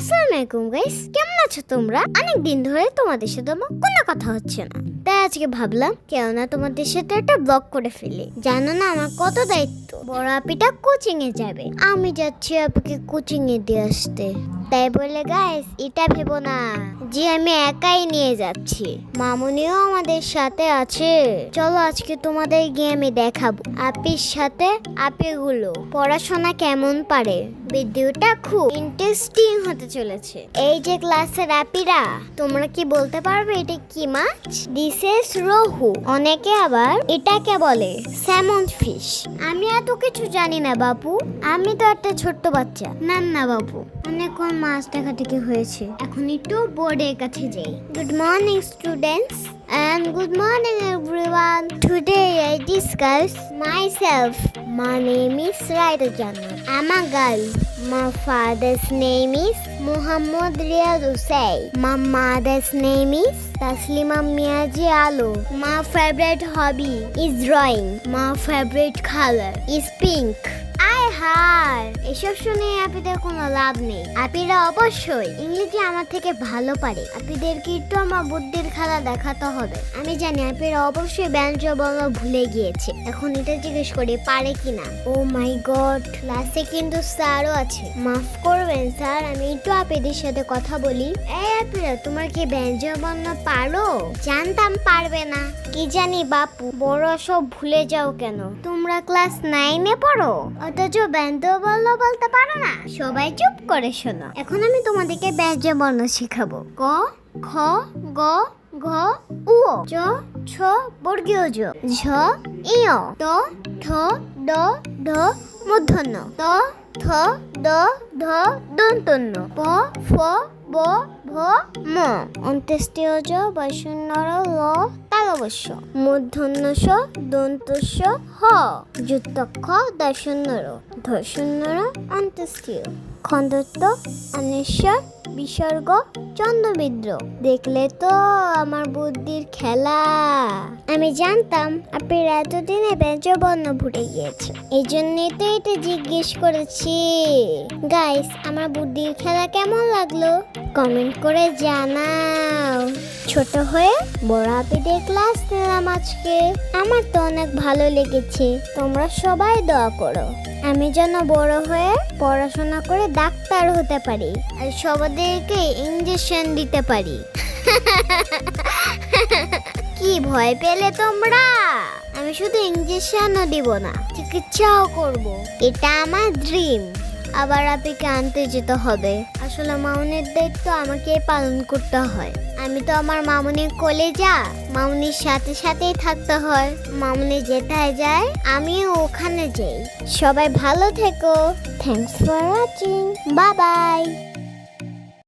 আসসালামু আলাইকুম গাইস, কেমন আছো তোমরা? অনেক দিন ধরে তোমাদের সাথে আমার কোনো কথা হচ্ছে না। তাই আজকে ভাবলাম কেননা তোমাদের সাথে একটা ব্লগ করে ফেলি। জানো না আমার কত দায়িত্ব। বড় আপিটা কোচিং এ যাবে। আমি যাচ্ছি আপুকে কোচিং এ দিয়ে আসতে। তাই বলে, গাইস, এটা ভেবো না। যে আমি একাই নিয়ে যাচ্ছি। মামুনিও আমাদের সাথে আছে। চলো আজকে তোমাদের গিয়ে আমি দেখাবো। আপির সাথে আপিগুলো পড়াশোনা কেমন পারে? ভিডিওটা খুব ইন্টারেস্টিং হতে চলেছে। এই যে ক্লাসের আপিরা, তোমরা কি বলতে পারবে এটা কি মাছ? দিস ইজ রোহু অনেকে আবার এটাকে বলে স্যামন ফিশ আমি এত কিছু জানি না, বাপু। আমি তো একটা ছোট্ট বাচ্চা। না না, বাপু। অনেক কম মাছ দেখা দেখাটিকে হয়েছে। এখন একটু বোর্ডের কাছে যাই। Good morning students and good morning everyone today I discuss myself my name is Raid Jan আমার girl my father's name is Mohammad Riaz Husai my mother's name is Taslima Miyaji Alo my favourite hobby is drawing my favourite colour is pink হার। এসব শুনে আপিদের কোনো লাভ নেই। আপিরা অবশ্যই ইংরেজি আমার থেকে ভালো পারে। আপিদেরকে একটু আমার বুদ্ধির খেলা দেখাতে হবে। আমি জানি আপিরা অবশ্যই ব্যঞ্জ বর্ণ ভুলে গিয়েছে। এখন এটা জিজ্ঞেস করি, পারে কিনা ও মাই গড, ক্লাসে কিন্তু স্যারও আছে। মাফ করবেন স্যার, আমি একটু আপিদের সাথে কথা বলি। এই আপিরা, তোমার কি ব্যঞ্জ বর্ণ পারো? জানতাম পারবে না। কি জানি বাপু, বড় সব ভুলে যাও কেন? তোমরা ক্লাস নাইনে পড়ো? অথচ ব্যঞ্জ বর্ণ বলতে পারো না? সবাই চুপ করে শোনো। এখন আমি তোমাদেরকে ব্যঞ্জ বর্ণ শিখাবো। ক, খ, গ, ঘ, উ চ, ছ, বর্গীয় জ, ঝ ইয় ত, ঠ, ড, ঢ, মূর্ধন্য, ত, থ, দ, ধ, দন্তন্য, প, ফ, ব, ভ, ম, অন্ত্যেষ্টিয় জ বৈষণ্যর ল তালবস্য মূর্ধন্যস দন্তস্য, হ, যুক্তক্ষ দর্শন্যর ধর্ষণ্যর অন্ত্যেষ্টিয় খন্দত্ব অনেশ্বর বিসর্গ, চন্দ্রবিদ্র। দেখলে তো আমার বুদ্ধির খেলা। আমি জানতাম আপনার এতদিনে ব্যঞ্জবর্ণ ভুলে গিয়েছে এই জন্যই তো এটা জিজ্ঞেস করেছি। গাইস আমার বুদ্ধির খেলা কেমন লাগল? কমেন্ট করে জানাও ছোট হয়ে বড় আপিদের ক্লাস নিলাম আজকে। আমার তো অনেক ভালো লেগেছে। তোমরা সবাই দোয়া করো। আমি যেন বড় হয়ে পড়াশোনা করে ডাক্তার হতে পারি আর সবাইকে ইঞ্জেকশন দিতে পারি। কি ভয় পেলে তোমরা? আমি শুধু ইঞ্জেকশনও দিব না, চিকিৎসাও করব। এটা আমার ড্রিম আবার আপিকে আনতে যেতে হবে। আসলে মামুনির দায়িত্ব আমাকে পালন করতে হয়। আমি তো আমার মামুনের কোলে যা মামুনির সাথে সাথেই থাকতে হয়। মামুনি যেটায় যায়, আমিও ওখানে যাই। সবাই ভালো থেকো। Thanks for watching bye bye